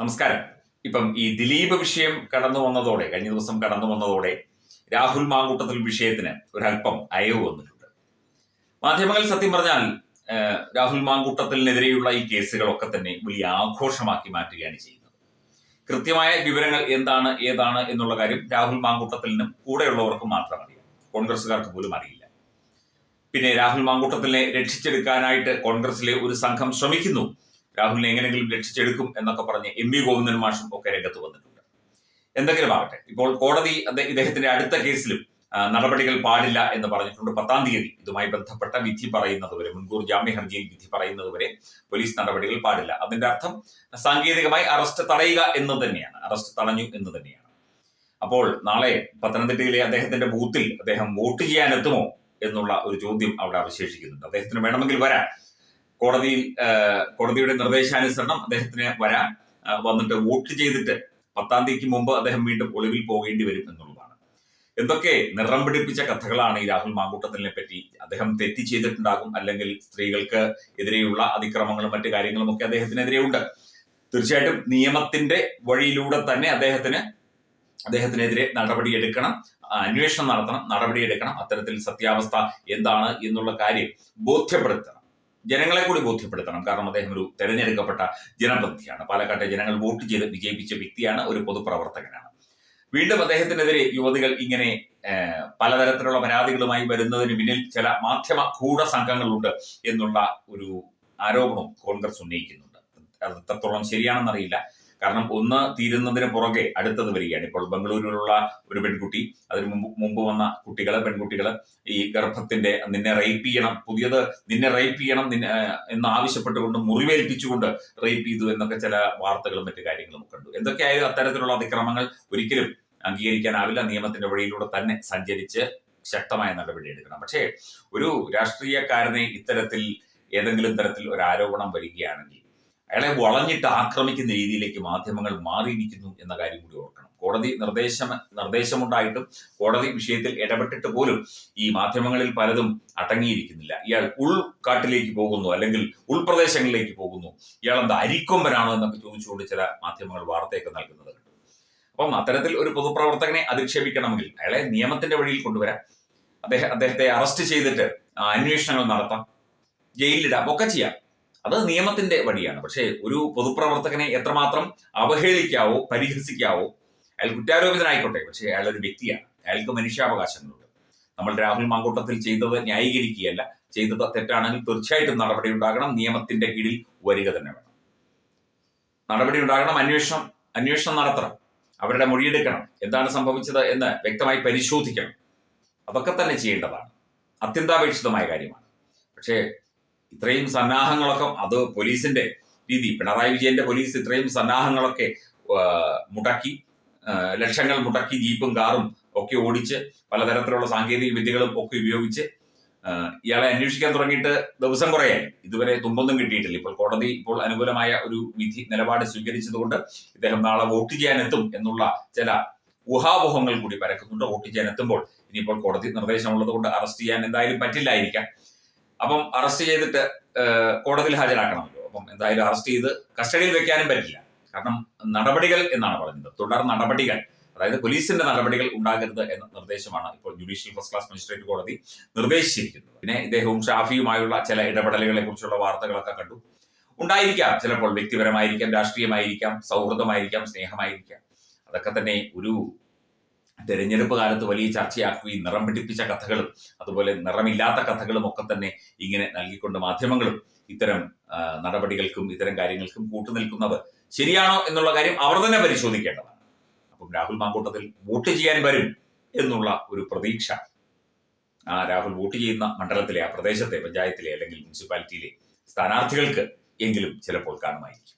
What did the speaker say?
നമസ്കാരം. ഇപ്പം ഈ ദിലീപ് വിഷയം കടന്നു വന്നതോടെ കഴിഞ്ഞ ദിവസം കടന്നു വന്നതോടെ രാഹുൽ മാങ്കൂട്ടത്തിൽ വിഷയത്തിന് ഒരല്പം അയവ് വന്നിട്ടുണ്ട്. മാധ്യമങ്ങൾ സത്യം പറഞ്ഞാൽ രാഹുൽ മാങ്കൂട്ടത്തിനെതിരെയുള്ള ഈ കേസുകളൊക്കെ തന്നെ വലിയ ആഘോഷമാക്കി മാറ്റുകയാണ് ചെയ്യുന്നത്. കൃത്യമായ വിവരങ്ങൾ എന്താണ് ഏതാണ് എന്നുള്ള കാര്യം രാഹുൽ മാങ്കൂട്ടത്തിനും കൂടെയുള്ളവർക്കും മാത്രം അറിയാം. കോൺഗ്രസ്സുകാർക്ക് പോലും അറിയില്ല. പിന്നെ രാഹുൽ മാങ്കൂട്ടത്തിനെ രക്ഷിച്ചെടുക്കാനായിട്ട് കോൺഗ്രസിലെ ഒരു സംഘം ശ്രമിക്കുന്നു. രാഹുലിനെ എങ്ങനെയെങ്കിലും രക്ഷിച്ചെടുക്കും എന്നൊക്കെ പറഞ്ഞ് എം വി ഗോവിന്ദൻ മാഷും ഒക്കെ രംഗത്ത് വന്നിട്ടുണ്ട്. എന്തെങ്കിലും ആകട്ടെ. ഇപ്പോൾ കോടതി ഇദ്ദേഹത്തിന്റെ അടുത്ത കേസിലും നടപടികൾ പാടില്ല എന്ന് പറഞ്ഞിട്ടുണ്ട്. പത്താം തീയതി ഇതുമായി ബന്ധപ്പെട്ട വിധി പറയുന്നതുവരെ മുൻകൂർ ജാമ്യ ഹർജിയിൽ വിധി പറയുന്നതുവരെ പോലീസ് നടപടികൾ പാടില്ല. അതിന്റെ അർത്ഥം സാങ്കേതികമായി അറസ്റ്റ് തടയുക എന്ന് തന്നെയാണ്. അറസ്റ്റ് തടഞ്ഞു എന്ന് തന്നെയാണ്. അപ്പോൾ നാളെ പത്തനംതിട്ടയിലെ അദ്ദേഹത്തിന്റെ ബൂത്തിൽ അദ്ദേഹം വോട്ട് ചെയ്യാനെത്തുമോ എന്നുള്ള ഒരു ചോദ്യം അവിടെ അവശേഷിക്കുന്നുണ്ട്. അദ്ദേഹത്തിന് വേണമെങ്കിൽ വരാം. കോടതിയിൽ കോടതിയുടെ നിർദ്ദേശാനുസരണം അദ്ദേഹത്തിന് വരാൻ വന്നിട്ട് വോട്ട് ചെയ്തിട്ട് പത്താം തീയതിക്ക് മുമ്പ് അദ്ദേഹം വീണ്ടും ഒളിവിൽ പോകേണ്ടി വരും എന്നുള്ളതാണ്. എന്തൊക്കെ നിറം പിടിപ്പിച്ച കഥകളാണ് ഈ രാഹുൽ മാങ്കൂട്ടത്തിനെ പറ്റി? അദ്ദേഹം തെറ്റി ചെയ്തിട്ടുണ്ടാകും അല്ലെങ്കിൽ സ്ത്രീകൾക്ക് എതിരെയുള്ള അതിക്രമങ്ങളും മറ്റു കാര്യങ്ങളും ഒക്കെ അദ്ദേഹത്തിനെതിരെ ഉണ്ട്. തീർച്ചയായിട്ടും നിയമത്തിന്റെ വഴിയിലൂടെ തന്നെ അദ്ദേഹത്തിന് അദ്ദേഹത്തിനെതിരെ നടപടിയെടുക്കണം അന്വേഷണം നടത്തണം നടപടിയെടുക്കണം അത്തരത്തിൽ സത്യാവസ്ഥ എന്താണ് എന്നുള്ള കാര്യം ബോധ്യപ്പെടുത്തണം. ജനങ്ങളെ കൂടി ബോധ്യപ്പെടുത്തണം. കാരണം അദ്ദേഹം ഒരു തെരഞ്ഞെടുക്കപ്പെട്ട ജനപ്രതിയാണ് പാലക്കാട്ടെ ജനങ്ങൾ വോട്ട് ചെയ്ത് വിജയിപ്പിച്ച വ്യക്തിയാണ് ഒരു പൊതുപ്രവർത്തകനാണ്. വീണ്ടും അദ്ദേഹത്തിനെതിരെ യുവതികൾ ഇങ്ങനെ പലതരത്തിലുള്ള പരാതികളുമായി വരുന്നതിന് പിന്നിൽ ചില മാധ്യമ കൂട ഗൂഢസംഘങ്ങളുണ്ട് എന്നുള്ള ഒരു ആരോപണം കോൺഗ്രസ് ഉന്നയിക്കുന്നുണ്ട്. അത് എത്രത്തോളം ശരിയാണെന്നറിയില്ല. കാരണം ഒന്ന് തീരുന്നതിന് പുറകെ അടുത്തത് വരികയാണ്. ഇപ്പോൾ ബംഗളൂരുവിലുള്ള ഒരു പെൺകുട്ടി അതിന് മുമ്പ് മുമ്പ് വന്ന കുട്ടികൾ പെൺകുട്ടികൾ ഈ ഗർഭത്തിന്റെ നിന്നെ റേപ്പ് ചെയ്യണം പുതിയത് നിന്നെ റേപ്പ് ചെയ്യണം നിന്നെ എന്ന് ആവശ്യപ്പെട്ടുകൊണ്ട് മുറിവേൽപ്പിച്ചുകൊണ്ട് റേപ്പ് ചെയ്തു എന്നൊക്കെ ചില വാർത്തകളും മറ്റു കാര്യങ്ങളും കണ്ടു. എന്തൊക്കെയായാലും അത്തരത്തിലുള്ള അതിക്രമങ്ങൾ ഒരിക്കലും അംഗീകരിക്കാനാവില്ല. നിയമത്തിന്റെ വഴിയിലൂടെ തന്നെ സഞ്ചരിച്ച് ശക്തമായ നടപടി എടുക്കണം. പക്ഷേ ഒരു രാഷ്ട്രീയക്കാരനെ ഇത്തരത്തിൽ ഏതെങ്കിലും തരത്തിൽ ഒരു ആരോപണം വരികയാണെങ്കിൽ അയാളെ വളഞ്ഞിട്ട് ആക്രമിക്കുന്ന രീതിയിലേക്ക് മാധ്യമങ്ങൾ മാറിയിരിക്കുന്നു എന്ന കാര്യം കൂടി ഓർക്കണം. കോടതി നിർദ്ദേശം നിർദ്ദേശമുണ്ടായിട്ടും കോടതി വിഷയത്തിൽ ഇടപെട്ടിട്ട് പോലും ഈ മാധ്യമങ്ങളിൽ പലതും അടങ്ങിയിരിക്കുന്നില്ല. ഇയാൾ ഉൾക്കാട്ടിലേക്ക് പോകുന്നു അല്ലെങ്കിൽ ഉൾപ്രദേശങ്ങളിലേക്ക് പോകുന്നു. ഇയാൾ എന്താ അരിക്കൊമ്പനാണോ എന്നൊക്കെ ചോദിച്ചുകൊണ്ട് ചില മാധ്യമങ്ങൾ വാർത്തയൊക്കെ നൽകുന്നത് അപ്പം അത്തരത്തിൽ ഒരു പൊതുപ്രവർത്തകനെ അധിക്ഷേപിക്കണമെങ്കിൽ അയാളെ നിയമത്തിന്റെ വഴിയിൽ കൊണ്ടുവരാം. അദ്ദേഹം അദ്ദേഹത്തെ അറസ്റ്റ് ചെയ്തിട്ട് അന്വേഷണങ്ങൾ നടത്താം. ജയിലിലിടാം. ഒക്കെ ചെയ്യാം. അത് നിയമത്തിന്റെ വഴിയാണ്. പക്ഷേ ഒരു പൊതുപ്രവർത്തകനെ എത്രമാത്രം അവഹേളിക്കാവോ പരിഹസിക്കാവോ അയാൾ കുറ്റാരോപിതനായിക്കോട്ടെ പക്ഷേ അയാൾ ഒരു വ്യക്തിയാണ്. അയാൾക്ക് മനുഷ്യാവകാശങ്ങളുണ്ട്. നമ്മൾ രാഹുൽ മാങ്കൂട്ടത്തിൽ ചെയ്തത് ന്യായീകരിക്കുകയല്ല. ചെയ്തത് തെറ്റാണെങ്കിൽ തീർച്ചയായിട്ടും നടപടി ഉണ്ടാകണം. നിയമത്തിന്റെ കീഴിൽ വരിക തന്നെ വേണം. നടപടി ഉണ്ടാകണം അന്വേഷണം അന്വേഷണം നടത്തണം. അവരുടെ മൊഴിയെടുക്കണം. എന്താണ് സംഭവിച്ചത് എന്ന് വ്യക്തമായി പരിശോധിക്കണം. അതൊക്കെ തന്നെ ചെയ്യേണ്ടതാണ്. അത്യന്താപേക്ഷിതമായ കാര്യമാണ്. പക്ഷേ ഇത്രയും സന്നാഹങ്ങളൊക്കെ അത് പോലീസിന്റെ രീതി. പിണറായി വിജയന്റെ പോലീസ് ഇത്രയും സന്നാഹങ്ങളൊക്കെ മുടക്കി ലക്ഷങ്ങൾ മുടക്കി ജീപ്പും കാറും ഒക്കെ ഓടിച്ച് പലതരത്തിലുള്ള സാങ്കേതിക വിദ്യകളും ഒക്കെ ഉപയോഗിച്ച് ഇയാളെ അന്വേഷിക്കാൻ തുടങ്ങിയിട്ട് ദിവസം കുറയായി. ഇതുവരെ തുമ്പൊന്നും കിട്ടിയിട്ടില്ല. ഇപ്പോൾ കോടതി ഇപ്പോൾ അനുകൂലമായ ഒരു വിധി നിലപാട് സ്വീകരിച്ചതുകൊണ്ട് ഇദ്ദേഹം നാളെ വോട്ട് ചെയ്യാനെത്തും എന്നുള്ള ചില ഊഹാപോഹങ്ങൾ കൂടി പരക്കുന്നുണ്ട്. വോട്ട് ചെയ്യാനെത്തുമ്പോൾ ഇനിയിപ്പോൾ കോടതി നിർദ്ദേശമുള്ളത് കൊണ്ട് അറസ്റ്റ് ചെയ്യാൻ എന്തായാലും പറ്റില്ലായിരിക്കാം. അപ്പം അറസ്റ്റ് ചെയ്തിട്ട് കോടതിയിൽ ഹാജരാക്കണമല്ലോ അപ്പം എന്തായാലും അറസ്റ്റ് ചെയ്ത് കസ്റ്റഡിയിൽ വെക്കാനും പറ്റില്ല. കാരണം നടപടികൾ എന്നാണ് പറയുന്നത്. തുടർ നടപടികൾ അതായത് പോലീസിന്റെ നടപടികൾ ഉണ്ടാകരുത് എന്ന നിർദ്ദേശമാണ് ഇപ്പോൾ ജുഡീഷ്യൽ ഫസ്റ്റ് ക്ലാസ് മജിസ്ട്രേറ്റ് കോടതി നിർദ്ദേശിച്ചിരിക്കുന്നത്. പിന്നെ ഇദ്ദേഹവും ഷാഫിയുമായുള്ള ചില ഇടപെടലുകളെ കുറിച്ചുള്ള വാർത്തകളൊക്കെ കണ്ടു. ഉണ്ടായിരിക്കാം. ചിലപ്പോൾ വ്യക്തിപരമായിരിക്കാം രാഷ്ട്രീയമായിരിക്കാം സൗഹൃദമായിരിക്കാം സ്നേഹമായിരിക്കാം. അതൊക്കെ തന്നെ ഒരു തെരഞ്ഞെടുപ്പ് കാലത്ത് വലിയ ചർച്ചയാക്കുകയും നിറം പിടിപ്പിച്ച കഥകളും അതുപോലെ നിറമില്ലാത്ത കഥകളും ഒക്കെ തന്നെ ഇങ്ങനെ നൽകിക്കൊണ്ട് മാധ്യമങ്ങളും ഇത്തരം നടപടികൾക്കും ഇത്തരം കാര്യങ്ങൾക്കും കൂട്ടുനിൽക്കുന്നത് ശരിയാണോ എന്നുള്ള കാര്യം അവർ തന്നെ പരിശോധിക്കേണ്ടതാണ്. അപ്പം രാഹുൽ മാങ്കൂട്ടത്തിൽ വോട്ട് ചെയ്യാൻ വരും എന്നുള്ള ഒരു പ്രതീക്ഷ ആ രാഹുൽ വോട്ട് ചെയ്യുന്ന മണ്ഡലത്തിലെ ആ പ്രദേശത്തെ പഞ്ചായത്തിലെ അല്ലെങ്കിൽ മുനിസിപ്പാലിറ്റിയിലെ സ്ഥാനാർത്ഥികൾക്ക് എങ്കിലും ചിലപ്പോൾ കാണുമായിരിക്കും.